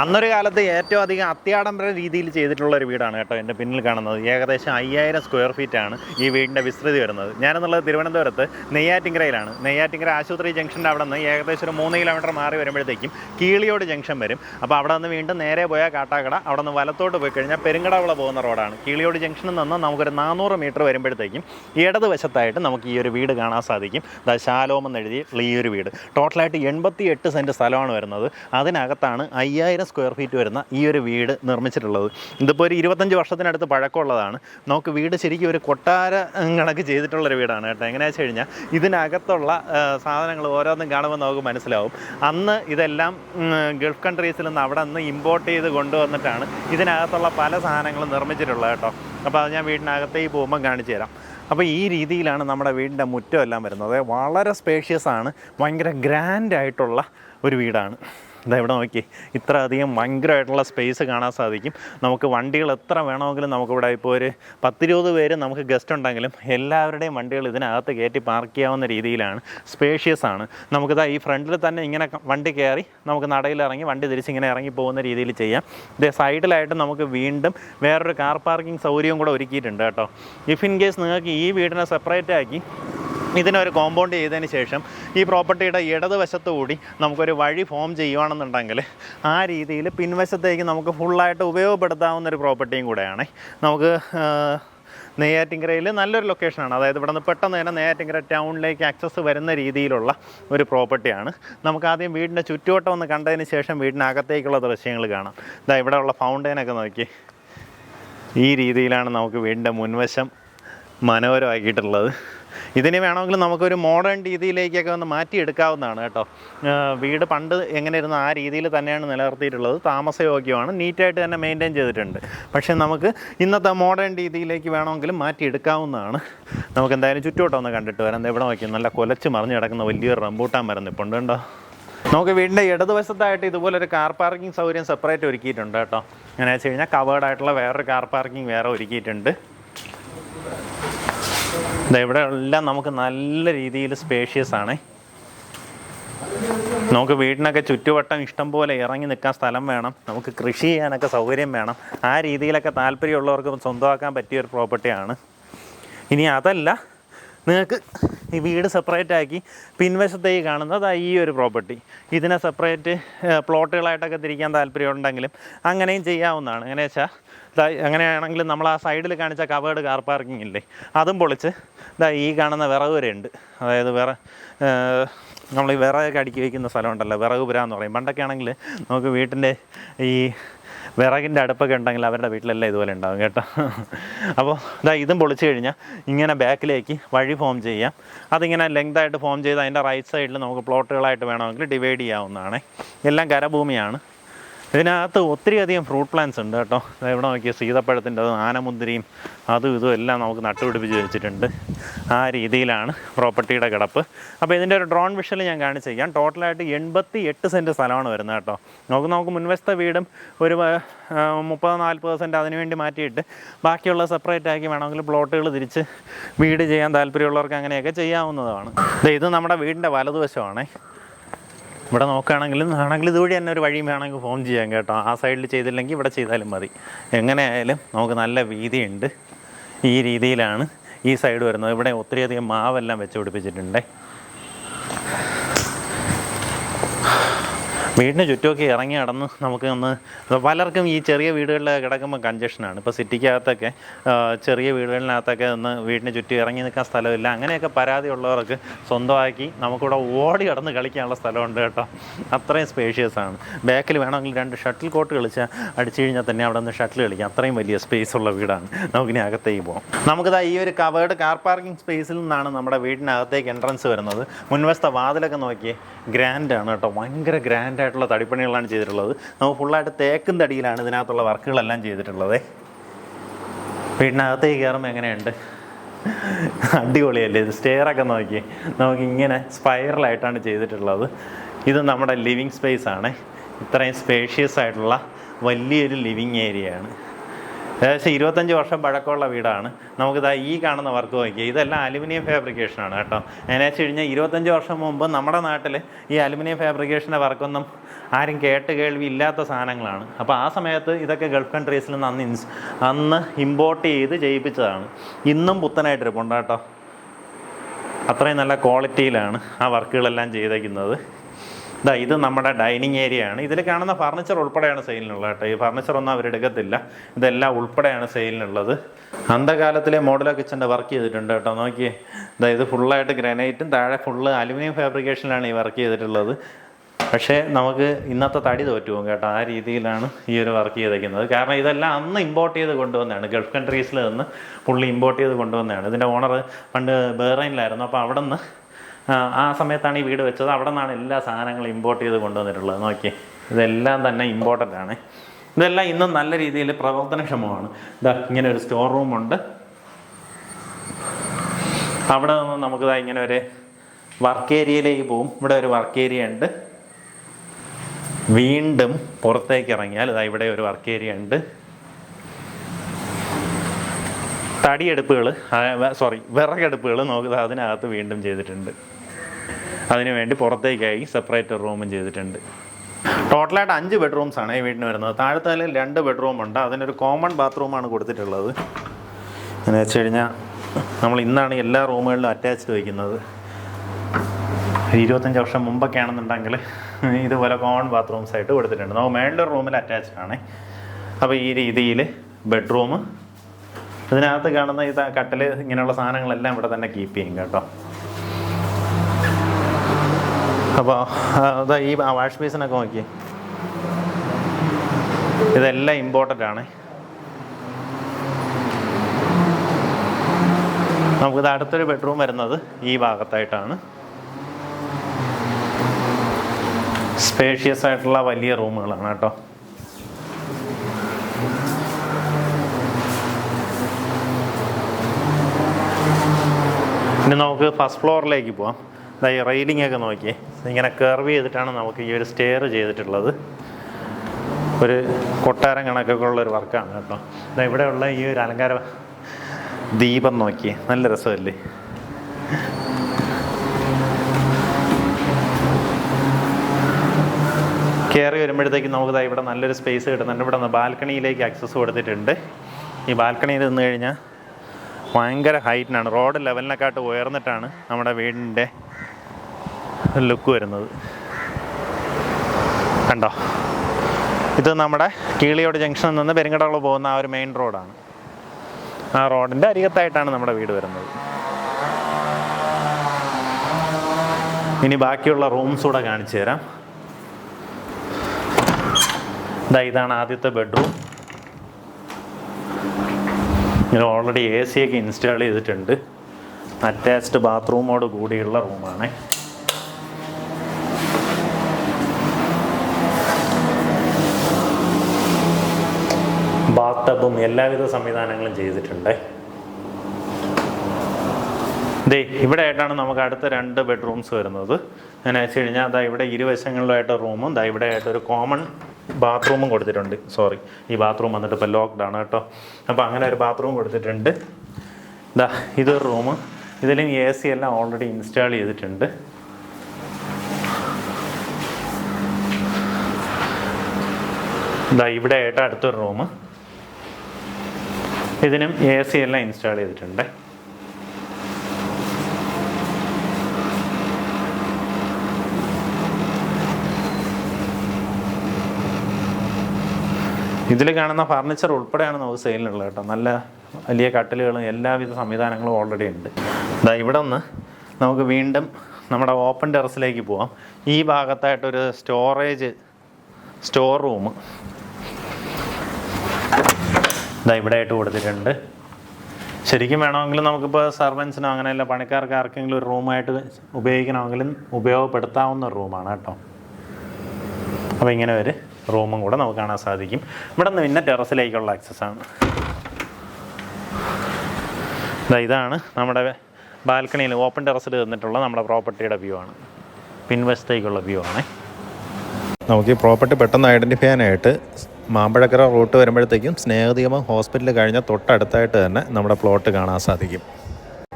അന്നൊരു കാലത്ത് ഏറ്റവും അധികം അത്യാഡംബര രീതിയിൽ ചെയ്തിട്ടുള്ള ഒരു വീടാണ് കേട്ടോ എന്റെ പിന്നിൽ കാണുന്നത്. ഏകദേശം അയ്യായിരം സ്ക്വയർ ഫീറ്റ് ആണ് ഈ വീടിന്റെ വിസ്തൃതി വരുന്നത്. ഞാനെന്നുള്ളത് തിരുവനന്തപുരത്ത് നെയ്യാറ്റിങ്കരയിലാണ് നെയ്യാറ്റിങ്കര ആശുപത്രി ജംഗ്ഷന്റെ അവിടെ നിന്ന് ഏകദേശം ഒരു മൂന്ന് കിലോമീറ്റർ മാറി വരുമ്പോഴത്തേക്കും കീളിയോട് ജംഗ്ഷൻ വരും. അപ്പോൾ അവിടെ നിന്ന് വീണ്ടും നേരെ പോയാൽ കാട്ടാക്കട. അവിടെ നിന്ന് വലത്തോട്ട് പോയി കഴിഞ്ഞാൽ പെരുങ്കടവിള പോകുന്ന റോഡാണ്. കീളിയോട് ജംഗ്ഷനിൽ നിന്ന് നമുക്കൊരു നാനൂറ് മീറ്റർ വരുമ്പോഴത്തേക്കും ഇടതുവശത്തായിട്ട് നമുക്ക് ഈ ഒരു വീട് കാണാൻ സാധിക്കും. ദാ ശാലോം എന്ന് എഴുതി ഈ ഒരു വീട്. ടോട്ടലായിട്ട് എൺപത്തി എട്ട് സെന്റ് സ്ഥലമാണ് വരുന്നത്. അതിനകത്താണ് അയ്യായിരം സ്ക്വയർ ഫീറ്റ് വരുന്ന ഈ ഒരു വീട് നിർമ്മിച്ചിട്ടുള്ളത്. ഇതിപ്പോൾ ഒരു ഇരുപത്തഞ്ച് വർഷത്തിനടുത്ത് പഴക്കമുള്ളതാണ്. നമുക്ക് വീട് ശരിക്കും ഒരു കൊട്ടാര കണക്ക് ചെയ്തിട്ടുള്ളൊരു വീടാണ് കേട്ടോ. എങ്ങനെയാണെന്ന് വെച്ച് കഴിഞ്ഞാൽ ഇതിനകത്തുള്ള സാധനങ്ങൾ ഓരോന്നും കാണുമ്പോൾ നമുക്ക് മനസ്സിലാവും. അന്ന് ഇതെല്ലാം ഗൾഫ് കൺട്രീസിൽ നിന്ന് അവിടെ നിന്ന് ഇമ്പോർട്ട് ചെയ്ത് കൊണ്ടുവന്നിട്ടാണ് ഇതിനകത്തുള്ള പല സാധനങ്ങളും നിർമ്മിച്ചിട്ടുള്ളത് കേട്ടോ. അപ്പോൾ അത് ഞാൻ വീടിനകത്തേക്ക് പോകുമ്പോൾ കാണിച്ചു തരാം. അപ്പോൾ ഈ രീതിയിലാണ് നമ്മുടെ വീടിന്റെ മുറ്റം എല്ലാം വരുന്നത്. വളരെ സ്പേഷ്യസ് ആണ്. ഭയങ്കര ഗ്രാൻഡായിട്ടുള്ള ഒരു വീടാണ്. ഇതാ ഇവിടെ നോക്കി. ഇത്ര അധികം ഭയങ്കരമായിട്ടുള്ള സ്പേസ് കാണാൻ സാധിക്കും. നമുക്ക് വണ്ടികൾ എത്ര വേണമെങ്കിലും നമുക്കിവിടെ ഇപ്പോൾ ഒരു പത്തിരുപത് പേര് നമുക്ക് ഗസ്റ്റ് ഉണ്ടെങ്കിലും എല്ലാവരുടെയും വണ്ടികൾ ഇതിനകത്ത് കയറ്റി പാർക്ക് ചെയ്യാവുന്ന രീതിയിലാണ്. സ്പേഷ്യസ് ആണ്. നമുക്കിതാ ഈ ഫ്രണ്ടിൽ തന്നെ ഇങ്ങനെ വണ്ടി കയറി നമുക്ക് നടയിൽ ഇറങ്ങി വണ്ടി തിരിച്ചിങ്ങനെ ഇറങ്ങി പോകുന്ന രീതിയിൽ ചെയ്യാം. ഇതേ സൈഡിലായിട്ട് നമുക്ക് വീണ്ടും വേറൊരു കാർ പാർക്കിംഗ് സൗകര്യവും കൂടെ ഒരുക്കിയിട്ടുണ്ട് കേട്ടോ. ഇഫ് ഇൻ കേസ് നിങ്ങൾക്ക് ഈ വീടിനെ സെപ്പറേറ്റ് ആക്കി ഇതിനൊരു കോമ്പൗണ്ട് ചെയ്തതിന് ശേഷം ഈ പ്രോപ്പർട്ടിയുടെ ഇടതുവശത്തുകൂടി നമുക്കൊരു വഴി ഫോം ചെയ്യുവാണെന്നുണ്ടെങ്കിൽ ആ രീതിയിൽ പിൻവശത്തേക്ക് നമുക്ക് ഫുള്ളായിട്ട് ഉപയോഗപ്പെടുത്താവുന്ന ഒരു പ്രോപ്പർട്ടിയും കൂടെയാണ്. നമുക്ക് നെയ്യാറ്റിങ്കരയിൽ നല്ലൊരു ലൊക്കേഷനാണ് അതായത് ഇവിടെ നിന്ന് പെട്ടെന്ന് തന്നെ നെയ്യാറ്റിങ്കര ടൗണിലേക്ക് ആക്സസ് വരുന്ന രീതിയിലുള്ള ഒരു പ്രോപ്പർട്ടിയാണ് നമുക്ക് ആദ്യം വീടിന്റെ ചുറ്റുവട്ടം ഒന്ന് കണ്ടതിന് ശേഷം വീടിനകത്തേക്കുള്ള ദൃശ്യങ്ങൾ കാണാം. ഇതാ ഇവിടെ ഉള്ള ഫൗണ്ടൈനൊക്കെ നോക്കി. ഈ രീതിയിലാണ് നമുക്ക് വീടിന്റെ മുൻവശം മനോഹരമാക്കിയിട്ടുള്ളത്. ഇതിന് വേണമെങ്കിൽ നമുക്കൊരു മോഡേൺ രീതിയിലേക്കൊക്കെ ഒന്ന് മാറ്റിയെടുക്കാവുന്നതാണ് കേട്ടോ. വീട് പണ്ട് എങ്ങനെ ഇരുന്ന ആ രീതിയിൽ തന്നെയാണ് നിലനിർത്തിയിട്ടുള്ളത്. താമസയോഗ്യമാണ്. നീറ്റായിട്ട് തന്നെ മെയിന്റെയിൻ ചെയ്തിട്ടുണ്ട്. പക്ഷേ നമുക്ക് ഇന്നത്തെ മോഡേൺ രീതിയിലേക്ക് വേണമെങ്കിലും മാറ്റിയെടുക്കാവുന്നതാണ്. നമുക്ക് എന്തായാലും ചുറ്റുവട്ടം ഒന്ന് കണ്ടിട്ട് വരാം. ഇവിടെ നോക്കി നല്ല കൊലച്ച് മറിഞ്ഞ് കിടക്കുന്ന വലിയൊരു റംബൂട്ടാൻ മരം നിൽപ്പുണ്ട് കണ്ടോ? നമുക്ക് വീടിന്റെ ഇടതുവശത്തായിട്ട് ഇതുപോലൊരു കാർ പാർക്കിംഗ് സൗകര്യം സെപ്പറേറ്റ് ഒരുക്കിയിട്ടുണ്ട് കേട്ടോ. എങ്ങനെയാണെന്ന് വെച്ച് കഴിഞ്ഞാൽ കവേർഡായിട്ടുള്ള വേറൊരു കാർ പാർക്കിംഗ് വേറെ ഒരുക്കിയിട്ടുണ്ട്. ഇവിടെ എല്ലാം നമുക്ക് നല്ല രീതിയിൽ സ്പേഷ്യസ് ആണ്. നമുക്ക് വീടിനൊക്കെ ചുറ്റുവട്ടം ഇഷ്ടം പോലെ ഇറങ്ങി നിൽക്കാൻ സ്ഥലം വേണം. നമുക്ക് കൃഷി ചെയ്യാനൊക്കെ സൗകര്യം വേണം. ആ രീതിയിലൊക്കെ താല്പര്യമുള്ളവർക്ക് സ്വന്തമാക്കാൻ പറ്റിയ ഒരു പ്രോപ്പർട്ടിയാണ് ഇനി അതല്ല നിങ്ങൾക്ക് ഈ വീട് സെപ്പറേറ്റ് ആക്കി പിൻവശത്തേക്ക് കാണുന്നത് ഈ ഒരു പ്രോപ്പർട്ടി ഇതിനെ സെപ്പറേറ്റ് പ്ലോട്ടുകളായിട്ടൊക്കെ തിരിക്കാൻ താല്പര്യമുണ്ടെങ്കിലും അങ്ങനെയും ചെയ്യാവുന്നതാണ്. എങ്ങനെ വെച്ചാൽ അങ്ങനെയാണെങ്കിലും നമ്മൾ ആ സൈഡിൽ കാണിച്ച കവേർഡ് കാർ പാർക്കിംഗ് ഇല്ലേ അതും പൊളിച്ച് ഇതാ ഈ കാണുന്ന വിറക് വരെ ഉണ്ട് അതായത് വേറെ നമ്മൾ ഈ വിറകൊക്കെ അടുക്കി വയ്ക്കുന്ന സ്ഥലമുണ്ടല്ലോ വിറക് പുര എന്ന് പറയും. പണ്ടൊക്കെ ആണെങ്കിൽ നമുക്ക് വീട്ടിന്റെ ഈ വിറകിന്റെ അടുപ്പൊക്കെ ഉണ്ടെങ്കിൽ അവരുടെ വീട്ടിലെല്ലാം ഇതുപോലെ ഉണ്ടാവും കേട്ടോ. അപ്പോൾ ഇതാ ഇതും പൊളിച്ചു കഴിഞ്ഞാൽ ഇങ്ങനെ ബാക്കിലേക്ക് വഴി ഫോം ചെയ്യാം. അതിങ്ങനെ ലെങ്ത് ആയിട്ട് ഫോം ചെയ്ത് അതിന്റെ റൈറ്റ് സൈഡിൽ നമുക്ക് പ്ലോട്ടുകളായിട്ട് വേണമെങ്കിൽ ഡിവൈഡ് ചെയ്യാവുന്നതാണ്. എല്ലാം കരഭൂമിയാണ്. ഇതിനകത്ത് ഒത്തിരി അധികം ഫ്രൂട്ട് പ്ലാന്റ്സ് ഉണ്ട് കേട്ടോ. ഇവിടെ നോക്കിയ സീതപ്പഴത്തിന്റെ ആനമുന്തിരിയും അതും ഇതും എല്ലാം നമുക്ക് നട്ടുപിടിപ്പിച്ച് വെച്ചിട്ടുണ്ട്. ആ രീതിയിലാണ് പ്രോപ്പർട്ടിയുടെ കിടപ്പ്. അപ്പോൾ ഇതിന്റെ ഒരു ഡ്രോൺ വിഷൽ ഞാൻ കാണിച്ചിരിക്കാം ടോട്ടലായിട്ട് എൺപത്തി എട്ട് സെന്റ് സ്ഥലമാണ് വരുന്നത് കേട്ടോ. നമുക്ക് നമുക്ക് മുൻവശത്തെ വീടും ഒരു മുപ്പത് നാൽപ്പത് സെന്റ് അതിന് വേണ്ടി മാറ്റിയിട്ട് ബാക്കിയുള്ള സെപ്പറേറ്റ് ആക്കി വേണമെങ്കിൽ പ്ലോട്ടുകൾ തിരിച്ച് വീട് ചെയ്യാൻ താല്പര്യമുള്ളവർക്ക് അങ്ങനെയൊക്കെ ചെയ്യാവുന്നതാണ്. ഇത് നമ്മുടെ വീടിന്റെ വലതുവശമാണേ. ഇവിടെ നോക്കുകയാണെങ്കിലും ആണെങ്കിൽ ഇതുവഴി തന്നെ ഒരു വഴിയും വേണമെങ്കിൽ ഫോൺ ചെയ്യാം കേട്ടോ. ആ സൈഡിൽ ചെയ്തില്ലെങ്കിൽ ഇവിടെ ചെയ്താലും മതി. എങ്ങനെയായാലും നമുക്ക് നല്ല വീതിയുണ്ട്. ഈ രീതിയിലാണ് ഈ സൈഡ് വരുന്നത്. ഇവിടെ ഒത്തിരിയധികം മാവെല്ലാം വെച്ച് പിടിപ്പിച്ചിട്ടുണ്ട്. വീടിന് ചുറ്റുമൊക്കെ ഇറങ്ങി നടന്ന് നമുക്ക് ഒന്ന് പലർക്കും ഈ ചെറിയ വീടുകളിൽ കിടക്കുമ്പോൾ കൺജഷനാണ് ഇപ്പോൾ സിറ്റിക്കകത്തൊക്കെ ചെറിയ വീടുകളിനകത്തൊക്കെ ഒന്ന് വീടിന് ചുറ്റും ഇറങ്ങി നിൽക്കാൻ സ്ഥലമില്ല. അങ്ങനെയൊക്കെ പരാതി ഉള്ളവർക്ക് സ്വന്തമാക്കി നമുക്കിവിടെ ഓടി കടന്ന് കളിക്കാനുള്ള സ്ഥലമുണ്ട് കേട്ടോ. അത്രയും സ്പേഷ്യസ് ആണ്. ബാക്കിൽ വേണമെങ്കിൽ രണ്ട് ഷട്ടിൽ കോട്ട് കളിച്ചാൽ അടിച്ചു കഴിഞ്ഞാൽ തന്നെ അവിടെ നിന്ന് ഷട്ടിൽ കളിക്കാം. അത്രയും വലിയ സ്പേസ് ഉള്ള വീടാണ്. നമുക്കിനി അകത്തേക്ക് പോകാം നമുക്കിതാ ഈ ഒരു കവേർഡ് കാർ പാർക്കിംഗ് സ്പേസിൽ നിന്നാണ് നമ്മുടെ വീടിനകത്തേക്ക് എൻട്രൻസ് വരുന്നത്. മുൻവശത്തെ വാതിലൊക്കെ നോക്കിയേ ഗ്രാൻഡാണ് കേട്ടോ. ഭയങ്കര ഗ്രാൻഡ് ആയിട്ടുള്ള തടിപ്പണികളാണ് ചെയ്തിട്ടുള്ളത്. നമുക്ക് ഫുള്ളായിട്ട് തേക്കും തടിയിലാണ് ഇതിനകത്തുള്ള വർക്കുകളെല്ലാം ചെയ്തിട്ടുള്ളത്. വീടിനകത്തേക്ക് കയറുമ്പോൾ എങ്ങനെയുണ്ട്? അടിപൊളിയല്ലേ ഇത്? സ്റ്റെയറൊക്കെ നോക്കി. നമുക്ക് ഇങ്ങനെ സ്പൈറലായിട്ടാണ് ചെയ്തിട്ടുള്ളത്. ഇത് നമ്മുടെ ലിവിങ് സ്പേസ് ആണ്. ഇത്രയും സ്പേഷ്യസ് ആയിട്ടുള്ള വലിയൊരു ലിവിങ് ഏരിയയാണ് ഏകദേശം ഇരുപത്തഞ്ച് വർഷം പഴക്കമുള്ള വീടാണ്. നമുക്കിതാ ഈ കാണുന്ന വർക്ക് നോക്കിയാൽ ഇതെല്ലാം അലുമിനിയം ഫാബ്രിക്കേഷനാണ് കേട്ടോ. എന്നു വെച്ച് കഴിഞ്ഞാൽ ഇരുപത്തഞ്ച് വർഷം മുമ്പ് നമ്മുടെ നാട്ടിൽ ഈ അലുമിനിയം ഫാബ്രിക്കേഷന്റെ വർക്കൊന്നും ആരും കേട്ട് കേൾവി ഇല്ലാത്ത സാധനങ്ങളാണ്. അപ്പോൾ ആ സമയത്ത് ഇതൊക്കെ ഗൾഫ് കൺട്രീസിൽ നിന്ന് അന്ന് ഇൻസ് അന്ന് ഇമ്പോർട്ട് ചെയ്ത് ചെയ്യിപ്പിച്ചതാണ്. ഇന്നും പുത്തനായിട്ടിരിപ്പുണ്ട് കേട്ടോ. അത്രയും നല്ല ക്വാളിറ്റിയിലാണ് ആ വർക്കുകളെല്ലാം ചെയ്തേക്കുന്നത്. ഇതാ ഇത് നമ്മുടെ ഡൈനിങ് ഏരിയ ആണ് ഇതിൽ കാണുന്ന ഫർണിച്ചർ ഉൾപ്പെടെയാണ് സെയിലിനുള്ളത് കേട്ടോ. ഈ ഫർണിച്ചർ ഒന്നും അവരെടുക്കത്തില്ല ഇതെല്ലാം ഉൾപ്പെടെയാണ് സെയിലിനുള്ളത്. അന്ധകാലത്തിലെ മോഡലോ കിച്ചന്റെ വർക്ക് ചെയ്തിട്ടുണ്ട് കേട്ടോ. നോക്കിയേ. ഇതാ ഇത് ഫുള്ളായിട്ട് ഗ്രാനൈറ്റും താഴെ ഫുള്ള് അലുമിനിയം ഫാബ്രിക്കേഷനിലാണ് ഈ വർക്ക് ചെയ്തിട്ടുള്ളത്. പക്ഷേ നമുക്ക് ഇന്നത്തെ തടി തോറ്റു കേട്ടോ. ആ രീതിയിലാണ് ഈ ഒരു വർക്ക് ചെയ്തേക്കുന്നത് കാരണം ഇതെല്ലാം അന്ന് ഇമ്പോർട്ട് ചെയ്ത് കൊണ്ടുവന്നതാണ്. ഗൾഫ് കൺട്രീസിൽ നിന്ന് പുള്ളി ഇമ്പോർട്ട് ചെയ്ത് കൊണ്ടുവന്നതാണ്. ഇതിന്റെ ഓണർ പണ്ട് ബഹ്റൈനിലായിരുന്നു. അപ്പോൾ അവിടെ നിന്ന് ആ സമയത്താണ് ഈ വീട് വെച്ചത്. അവിടെ നിന്നാണ് എല്ലാ സാധനങ്ങളും ഇമ്പോർട്ട് ചെയ്ത് കൊണ്ടുവന്നിട്ടുള്ളത്. നോക്കി. ഇതെല്ലാം തന്നെ ഇമ്പോർട്ടന്റ് ആണ്. ഇതെല്ലാം ഇന്നും നല്ല രീതിയിൽ പ്രവർത്തനക്ഷമമാണ്. ഇതാ ഇങ്ങനെ ഒരു സ്റ്റോർ റൂമുണ്ട് അവിടെ നിന്ന് നമുക്ക് ഇങ്ങനെ ഒരു വർക്ക് ഏരിയയിലേക്ക് പോവും. ഇവിടെ ഒരു വർക്ക് ഏരിയ ഉണ്ട്. വീണ്ടും പുറത്തേക്ക് ഇറങ്ങിയാൽ ഇതാ ഇവിടെ ഒരു വർക്ക് ഏരിയ ഉണ്ട്. തടിയെടുപ്പുകൾ സോറി വിറകെടുപ്പുകൾ നോക്കുക അതിനകത്ത് വീണ്ടും ചെയ്തിട്ടുണ്ട്. അതിനു വേണ്ടി പുറത്തേക്കായി സെപ്പറേറ്റ് റൂമും ചെയ്തിട്ടുണ്ട്. ടോട്ടലായിട്ട് അഞ്ച് ബെഡ്റൂംസ് ആണ് ഈ വീടിന് വരുന്നത്. താഴത്തെ നിലയിൽ രണ്ട് ബെഡ്റൂം ഉണ്ട്. അതിനൊരു കോമൺ ബാത്റൂമാണ് കൊടുത്തിട്ടുള്ളത്. എന്ന് വെച്ച് കഴിഞ്ഞാൽ നമ്മൾ ഇന്നാണ് എല്ലാ റൂമുകളിലും അറ്റാച്ച്ഡ് വയ്ക്കുന്നത്. ഇരുപത്തഞ്ച് വർഷം മുമ്പൊക്കെ ആണെന്നുണ്ടെങ്കിൽ ഇതുപോലെ കോമൺ ബാത്റൂംസ് ആയിട്ട് കൊടുത്തിട്ടുണ്ട്. നമുക്ക് മേളിലെ റൂമിൽ അറ്റാച്ച്ഡ് ആണ്. അപ്പോൾ ഈ രീതിയിൽ ബെഡ്റൂം ഇതിനകത്ത് കാണുന്ന ഈ കട്ടിൽ ഇങ്ങനെയുള്ള സാധനങ്ങളെല്ലാം ഇവിടെ തന്നെ കീപ്പ് ചെയ്യും കേട്ടോ. അപ്പോൾ അതാ ഈ വാഷ് ബേസിനൊക്കെ നോക്കി ഇതെല്ലാം ഇമ്പോർട്ടന്റ് ആണ്. നമുക്കിത് അടുത്തൊരു ബെഡ്റൂം വരുന്നത് ഈ ഭാഗത്തായിട്ടാണ്. സ്പേഷ്യസ് ആയിട്ടുള്ള വലിയ റൂമുകളാണ് കേട്ടോ. ഇനി നമുക്ക് ഫസ്റ്റ് ഫ്ലോറിലേക്ക് പോവാം. ഈ റെയിലിംഗ് ഒക്കെ നോക്കിയേ. ഇങ്ങനെ കർവ് ചെയ്തിട്ടാണ് നമുക്ക് ഈ ഒരു സ്റ്റെയർ ചെയ്തിട്ടുള്ളത്. ഒരു കൊട്ടാരം കണക്കൊക്കെ ഒരു വർക്കാണ് കേട്ടോ. എന്നാൽ ഇവിടെയുള്ള ഈ ഒരു അലങ്കാര ദീപം നോക്കിയേ. നല്ല രസമല്ലേ? കയറി വരുമ്പോഴത്തേക്കും നമുക്ക് ഇവിടെ നല്ലൊരു സ്പേസ് കിട്ടുന്നുണ്ട്. ഇവിടെ നിന്ന് ബാൽക്കണിയിലേക്ക് ആക്സസ് കൊടുത്തിട്ടുണ്ട്. ഈ ബാൽക്കണിയിൽ നിന്ന് കഴിഞ്ഞാൽ ഭയങ്കര ഹൈറ്റിനാണ് റോഡ് ലെവലിനെക്കാട്ട് ഉയർന്നിട്ടാണ് നമ്മുടെ വീടിന്റെ ലുക്ക് വരുന്നത്. കണ്ടോ? ഇത് നമ്മുടെ കീളിയോട് ജംഗ്ഷനിൽ നിന്ന് പെരുങ്കടകുളം പോകുന്ന ആ ഒരു മെയിൻ റോഡാണ് ആ റോഡിന്റെ അരികത്തായിട്ടാണ് നമ്മുടെ വീട് വരുന്നത്. ഇനി ബാക്കിയുള്ള റൂംസ് കൂടെ കാണിച്ചു തരാം. ഇതാ ഇതാണ് ആദ്യത്തെ ബെഡ്റൂം ഇത് ഓൾറെഡി എ സി ഒക്കെ ഇൻസ്റ്റാൾ ചെയ്തിട്ടുണ്ട്. അറ്റാച്ച്ഡ് ബാത്റൂമോട് കൂടിയുള്ള റൂമാണ് ബാത്ത് ടബും എല്ലാവിധ സംവിധാനങ്ങളും ചെയ്തിട്ടുണ്ട്. ദേ ഇവിടെ ആയിട്ടാണ് നമുക്ക് അടുത്ത രണ്ട് ബെഡ്റൂംസ് വരുന്നത്. എന്നാ വെച്ച് കഴിഞ്ഞാൽ അതാ ഇവിടെ ഇരുവശങ്ങളിലായിട്ട് റൂമും ദാ ഇവിടെ ആയിട്ട് ഒരു കോമൺ ബാത്റൂമും കൊടുത്തിട്ടുണ്ട്. സോറി ഈ ബാത്റൂം വന്നിട്ട് ഇപ്പോൾ ലോക്ക്ഡ് ആണ് കേട്ടോ. അപ്പോൾ അങ്ങനെ ഒരു ബാത്റൂം കൊടുത്തിട്ടുണ്ട്. ദാ ഇതൊരു റൂം ഇതിലും എ സി എല്ലാം ഓൾറെഡി ഇൻസ്റ്റാൾ ചെയ്തിട്ടുണ്ട്. ദാ ഇവിടെ ആയിട്ട് അടുത്തൊരു റൂം ഇതിനും എ സി എല്ലാം ഇൻസ്റ്റാൾ ചെയ്തിട്ടുണ്ട്. ഇതിൽ കാണുന്ന ഫർണിച്ചർ ഉൾപ്പെടെയാണ് നമുക്ക് സെയിലിനുള്ളത് കേട്ടോ. നല്ല വലിയ കട്ടിലുകളും എല്ലാവിധ സംവിധാനങ്ങളും ഓൾറെഡി ഉണ്ട്. ഇതാ ഇവിടെ നിന്ന് നമുക്ക് വീണ്ടും നമ്മുടെ ഓപ്പൺ ടെറസിലേക്ക് പോവാം. ഈ ഭാഗത്തായിട്ടൊരു സ്റ്റോറേജ് സ്റ്റോർ റൂം ഇതാ ഇവിടെ ആയിട്ട് കൊടുത്തിട്ടുണ്ട്. ശരിക്കും വേണമെങ്കിൽ നമുക്കിപ്പോൾ സർവൻസിനോ അങ്ങനെയല്ല പണിക്കാർക്ക് ആർക്കെങ്കിലും ഒരു റൂമായിട്ട് ഉപയോഗിക്കണമെങ്കിലും ഉപയോഗപ്പെടുത്താവുന്ന റൂമാണ് കേട്ടോ. അപ്പോൾ ഇങ്ങനെ ഒരു റൂമും കൂടെ നമുക്ക് കാണാൻ സാധിക്കും. ഇവിടെ നിന്ന് പിന്നെ ടെറസിലേക്കുള്ള ആക്സസ് ആണ്. ഇതാണ് നമ്മുടെ ബാൽക്കണിയിൽ ഓപ്പൺ ടെറസിൽ തന്നിട്ടുള്ള നമ്മുടെ പ്രോപ്പർട്ടിയുടെ വ്യൂ ആണ്. പിൻവശത്തേക്കുള്ള വ്യൂ ആണ്. നമുക്ക് ഈ പ്രോപ്പർട്ടി പെട്ടെന്ന് ഐഡന്റിഫൈ ചെയ്യാനായിട്ട് മാമ്പഴക്കര റൂട്ട് വരുമ്പോഴത്തേക്കും സ്നേഹദീപം ഹോസ്പിറ്റൽ കഴിഞ്ഞ തൊട്ടടുത്തായിട്ട് തന്നെ നമ്മുടെ പ്ലോട്ട് കാണാൻ സാധിക്കും.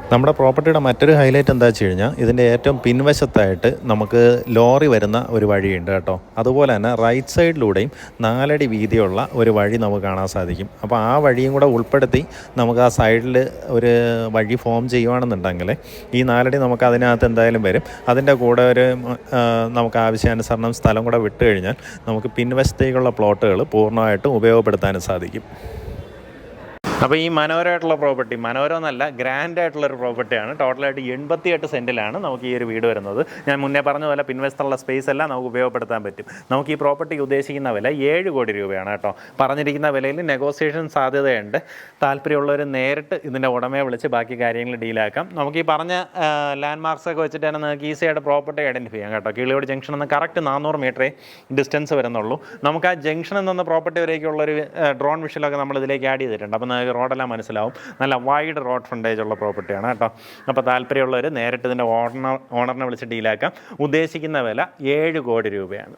നമ്മുടെ പ്രോപ്പർട്ടിയുടെ മറ്റൊരു ഹൈലൈറ്റ് എന്താ വെച്ച് കഴിഞ്ഞാൽ ഇതിന്റെ ഏറ്റവും പിൻവശത്തായിട്ട് നമുക്ക് ലോറി വരുന്ന ഒരു വഴിയുണ്ട് കേട്ടോ. അതുപോലെ തന്നെ റൈറ്റ് സൈഡിലൂടെയും നാലടി വീതിയുള്ള ഒരു വഴി നമുക്ക് കാണാൻ സാധിക്കും. അപ്പോൾ ആ വഴിയും കൂടെ ഉൾപ്പെടുത്തി നമുക്ക് ആ സൈഡിൽ ഒരു വഴി ഫോം ചെയ്യുവാണെന്നുണ്ടെങ്കിൽ ഈ നാലടി നമുക്ക് അതിനകത്ത് എന്തായാലും വരും. അതിന്റെ കൂടെ ഒരു നമുക്ക് ആവശ്യാനുസരണം സ്ഥലം കൂടെ വിട്ട് കഴിഞ്ഞാൽ നമുക്ക് പിൻവശത്തേക്കുള്ള പ്ലോട്ടുകൾ പൂർണമായിട്ടും ഉപയോഗപ്പെടുത്താനും സാധിക്കും. അപ്പോൾ ഈ മനോഹരമായിട്ടുള്ള പ്രോപ്പർട്ടി മനോഹരം എന്നല്ല ഗ്രാൻഡ് ആയിട്ടുള്ള ഒരു പ്രോപ്പർട്ടിയാണ് ടോട്ടലായിട്ട് എൺപത്തിയെട്ട് സെന്റിലാണ് നമുക്ക് ഈ ഒരു വീട് വരുന്നത്. ഞാൻ മുന്നേ പറഞ്ഞ പോലെ പിൻവശത്തുള്ള സ്പേസ് എല്ലാം നമുക്ക് ഉപയോഗപ്പെടുത്താൻ പറ്റും. നമുക്ക് ഈ പ്രോപ്പർട്ടി ഉദ്ദേശിക്കുന്ന വില ഏഴ് കോടി രൂപയാണ് കേട്ടോ. പറഞ്ഞിരിക്കുന്ന വിലയിൽ നെഗോസിയേഷൻ സാധ്യതയുണ്ട്. താല്പര്യമുള്ളവർ നേരിട്ട് ഇതിന്റെ ഉടമയെ വിളിച്ച് ബാക്കി കാര്യങ്ങൾ ഡീലാക്കാം നമുക്ക് ഈ പറഞ്ഞ ലാൻഡ് മാർക്സൊക്കെ വെച്ചിട്ട് തന്നെ നിങ്ങൾക്ക് ഈസിയായിട്ട് പ്രോപ്പർട്ടി ഐഡന്റിഫൈ ചെയ്യാം കേട്ടോ. കീളിയോട് ജംഗ്ഷൻ എന്ന് കറക്റ്റ് നാനൂറ് മീറ്ററേ ഡിസ്റ്റൻസ് വരുന്നുള്ളൂ. നമുക്ക് ആ ജംഗ്ഷനിൽ നിന്ന് പ്രോപ്പർട്ടി വരേക്കുള്ളൊരു ഡ്രോൺ വിഷലൊക്കെ നമ്മൾ ഇതിലേക്ക് ആഡ് ചെയ്തിട്ടുണ്ട്. അപ്പോൾ നിങ്ങൾക്ക് റോഡെല്ലാം മനസ്സിലാവും. നല്ല വൈഡ് റോഡ് ഫ്രണ്ടേജ് ഉള്ള പ്രോപ്പർട്ടിയാണ് കേട്ടോ. അപ്പോൾ താല്പര്യമുള്ളവർ നേരിട്ട് ഇതിന്റെ ഓണർ ഓണറിനെ വിളിച്ച് ഡീലാക്കാം ഉദ്ദേശിക്കുന്ന വില ഏഴ് കോടി രൂപയാണ്.